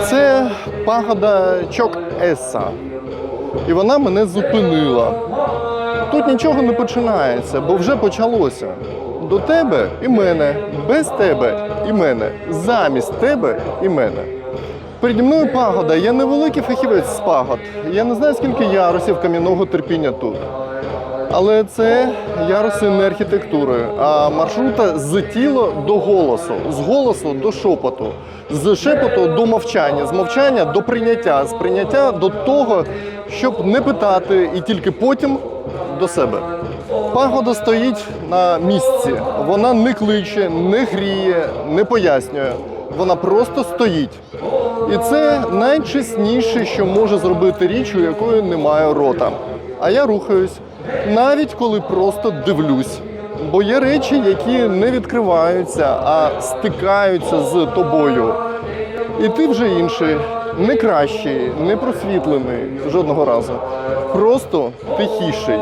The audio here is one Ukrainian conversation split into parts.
Це пагода Чок Еса. І вона мене зупинила. Тут нічого не починається, бо вже почалося. До тебе і мене, без тебе і мене, замість тебе і мене. Переді мною пагода, я невеликий фахівець з пагод. Я не знаю, скільки ярусів кам'яного терпіння тут. Але це яруси не архітектури, а маршрута з тіла до голосу, з голосу до шепоту, з шепоту до мовчання, з мовчання до прийняття, з прийняття до того, щоб не питати і тільки потім до себе. Пагода стоїть на місці. Вона не кличе, не гріє, не пояснює. Вона просто стоїть. І це найчесніше, що може зробити річ, у якої немає рота. А я рухаюсь, навіть коли просто дивлюсь. Бо є речі, які не відкриваються, а стикаються з тобою. І ти вже інший, не кращий, не просвітлений жодного разу. Просто тихіший.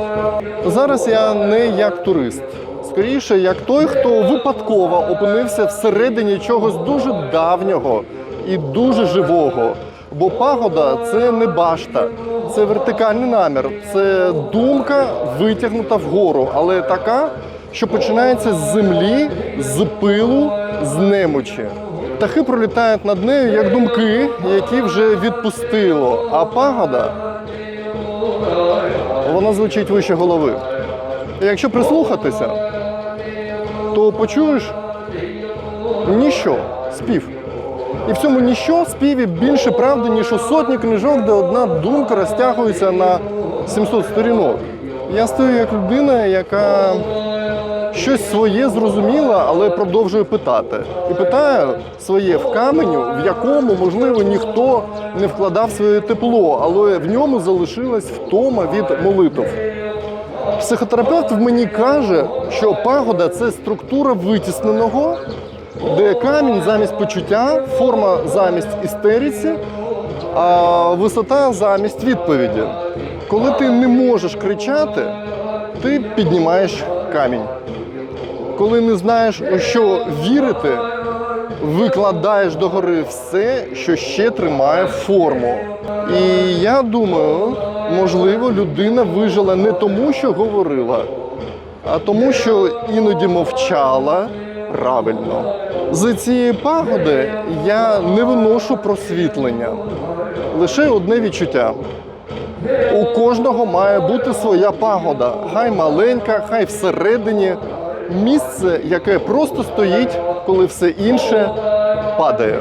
Зараз я не як турист. Скоріше, як той, хто випадково опинився всередині чогось дуже давнього і дуже живого. Бо пагода це не башта, це вертикальний намір, це думка витягнута вгору, але така, що починається з землі, з пилу, з немочі. Птахи пролітають над нею як думки, які вже відпустило. А пагода вона звучить вище голови. Якщо прислухатися, то почуєш ніщо, спів. І в цьому ніщо співі більше правди, ніж у сотні книжок, де одна думка розтягується на 700 сторінок. Я стою як людина, яка щось своє зрозуміла, але продовжує питати. І питаю своє в каменю, в якому, можливо, ніхто не вкладав своє тепло, але в ньому залишилась втома від молитв. Психотерапевт в мені каже, що пагода це структура витісненого, де камінь замість почуття, форма замість істериці, а висота замість відповіді. Коли ти не можеш кричати, ти піднімаєш камінь. Коли не знаєш, у що вірити, викладаєш догори все, що ще тримає форму. І я думаю, можливо, людина вижила не тому, що говорила, а тому, що іноді мовчала правильно. З цієї пагоди я не виношу просвітлення, лише одне відчуття. У кожного має бути своя пагода, хай маленька, хай всередині. Місце, яке просто стоїть, коли все інше падає.